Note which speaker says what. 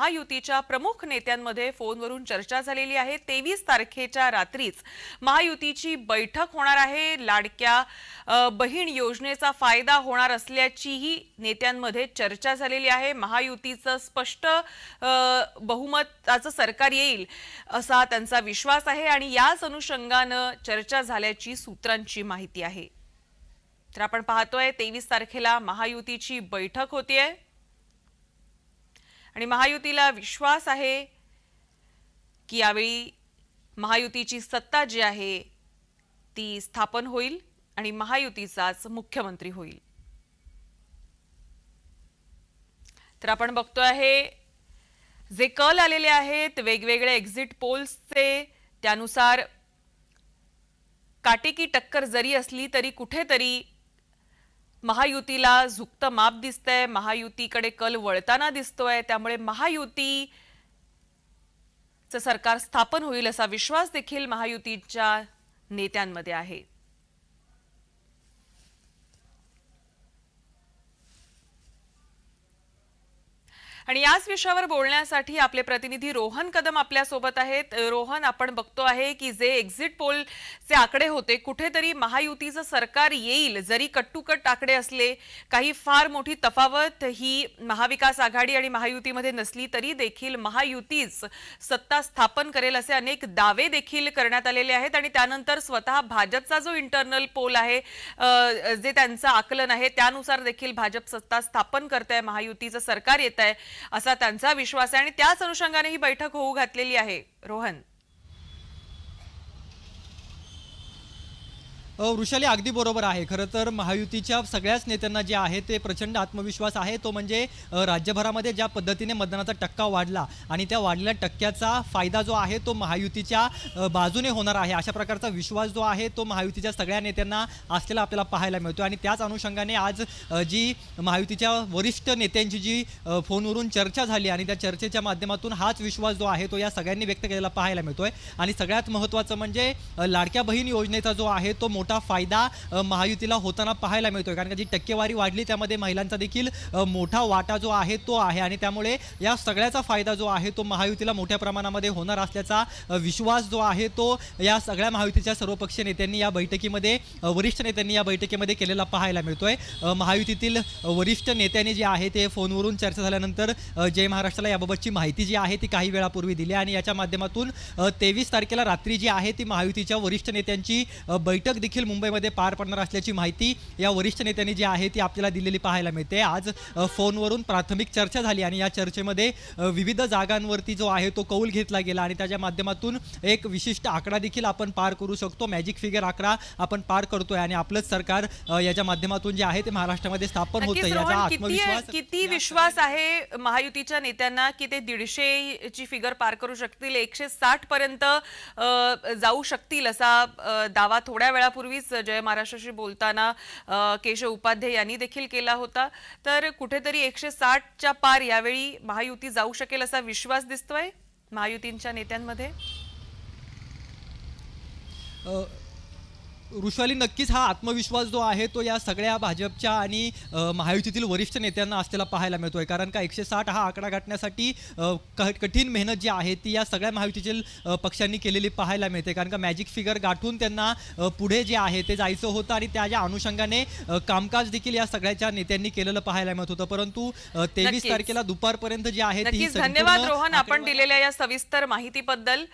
Speaker 1: महायुतीच्या प्रमुख नेत्यांमध्ये फोनवरून चर्चा झालेली आहे. तेवीस तारखेच्या रात्रीच महायुतीची बैठक होणार आहे. लाडक्या बहीण योजनेचा फायदा होणार असल्याचीही नेत्यांमध्ये चर्चा झालेली आहे. महायुतीचं स्पष्ट बहुमताचं सरकार येईल असा त्यांचा विश्वास आहे आणि याच अनुषंगानं चर्चा झाल्याची सूत्रांची माहिती आहे. तर आपण पाहतोय तेवीस तारखेला महायुतीची बैठक होतीये. आणि महायुतीला विश्वास आहे की यावेळी महायुतीची सत्ता जी आहे ती स्थापन होईल आणि महायुतीचाच मुख्यमंत्री होईल. तर आपण बघतो आहे जे कल आलेले आहेत वेगवेगळे एक्झिट पोल्सचे त्यानुसार काटेकी टक्कर जरी असली तरी कुठेतरी महायुतीला झुकतं माप दिसतंय महायुतीकडे कल वळताना दिसतोय त्यामुळे महायुती सरकार स्थापन होईल असा विश्वास देखील महायुतीच्या नेत्यांमध्ये आहे. आणि याच विषयावर बोलण्यासाठी आपले प्रतिनिधी रोहन कदम आपल्यासोबत आहेत. रोहन आपण बघतो आहे की जे एक्झिट पोलचे आकडे होते कुठेतरी महायुतीचं सरकार येईल जरी कट्टुकट आकडे असले काही फार मोठी तफावत ही महाविकास आघाडी आणि महायुतीमध्ये नसली तरी देखील महायुतीच सत्ता स्थापन करेल असे अनेक दावे देखील करण्यात आलेले आहेत. आणि त्यानंतर स्वतः भाजपचा जो इंटरनल पोल आहे जे त्यांचं आकलन आहे त्यानुसार देखील भाजप सत्ता स्थापन करत आहे महायुतीचं सरकार येत आहे असा त्यांचा विश्वास आहे आणि त्याच अनुषंगाने ही बैठक होऊ घातलेली आहे. रोहन.
Speaker 2: वृषाली अगदी बरोबर आहे. खरं तर महायुतीच्या सगळ्याच नेत्यांना जे आहे ते प्रचंड आत्मविश्वास आहे. तो म्हणजे राज्यभरामध्ये ज्या पद्धतीने मतदानाचा टक्का वाढला आणि त्या वाढलेल्या टक्क्याचा फायदा जो आहे तो महायुतीच्या बाजूने होणार आहे. अशा प्रकारचा विश्वास जो आहे तो महायुतीच्या सगळ्या नेत्यांना असलेला आपल्याला पाहायला मिळतो आणि त्याच अनुषंगाने आज जी महायुतीच्या वरिष्ठ नेत्यांची जी फोनवरून चर्चा झाली आणि त्या चर्चेच्या माध्यमातून हाच विश्वास जो आहे तो या सगळ्यांनी व्यक्त केलेला पाहायला मिळतोय. आणि सगळ्यात महत्त्वाचं म्हणजे लाडक्या बहीण योजनेचा जो आहे तो मोठा फायदा महायुतीला होताना पाहायला मिळतोय. कारण का जी टक्केवारी वाढली त्यामध्ये महिलांचा देखील मोठा वाटा जो आहे तो आहे. आणि त्यामुळे या सगळ्याचा फायदा जो आहे तो महायुतीला मोठ्या प्रमाणामध्ये होणार असल्याचा विश्वास जो आहे तो या सगळ्या महायुतीच्या सर्वपक्षीय नेत्यांनी या बैठकीमध्ये वरिष्ठ नेत्यांनी या बैठकीमध्ये केलेला पाहायला मिळतोय. महायुतीतील वरिष्ठ नेत्यांनी जे आहे ते फोनवरून चर्चा झाल्यानंतर जय महाराष्ट्राला याबाबतची माहिती जी आहे ती काही वेळापूर्वी दिली आणि याच्या माध्यमातून तेवीस तारखेला रात्री जी आहे ती महायुतीच्या वरिष्ठ नेत्यांची बैठक देखील मुंबईमध्ये पार पडणार असल्याची माहिती या वरिष्ठ नेत्यांनी जी आहे ती आपल्याला दिलेली पाहायला मिळते. आज फोनवरून प्राथमिक चर्चा झाली आणि या चर्चेमध्ये विविध जागांवरती जो आहे तो कौल घेतला गेला आणि त्याच्या माध्यमातून एक विशिष्ट आकडा देखील आपण पार करू शकतो. मॅजिक फिगर आकडा आपण पार करतोय आणि आपलंच सरकार याच्या माध्यमातून जे आहे ते महाराष्ट्रामध्ये स्थापन होतं याचा आत्मविश्वास
Speaker 1: किती विश्वास आहे महायुतीच्या नेत्यांना की ते दीडशे ची फिगर पार करू शकतील एकशे साठ पर्यंत जाऊ शकतील असा दावा थोड्या यापूर्वीच जय महाराष्ट्राशी बोलताना केशव उपाध्ये यांनी देखील केला होता. तर कुठेतरी एकशे साठच्या पार यावेळी महायुती जाऊ शकेल असा विश्वास दिसतोय महायुतींच्या नेत्यांमध्ये?
Speaker 2: अ, वृषाली नक्कीच हा आत्मविश्वास जो आहे तो या सगळ्या भाजपच्या आणि महायुतीतील वरिष्ठ नेत्यांना असलेला पाहायला मिळतोय. कारण का एकशे साठ हा आकडा गाठण्यासाठी कठीण मेहनत जी आहे ती या सगळ्या महायुतीतील पक्षांनी केलेली पाहायला मिळते. कारण का मॅजिक फिगर गाठून त्यांना पुढे जे आहे ते जायचं होतं आणि त्याच्या अनुषंगाने अ, कामकाज देखील या सगळ्याच्या नेत्यांनी केलेलं पाहायला मिळत होतं. परंतु तेवीस. तारखेला दुपारपर्यंत जी आहे
Speaker 1: धन्यवाद रोहन आपण दिलेल्या या सविस्तर माहितीबद्दल.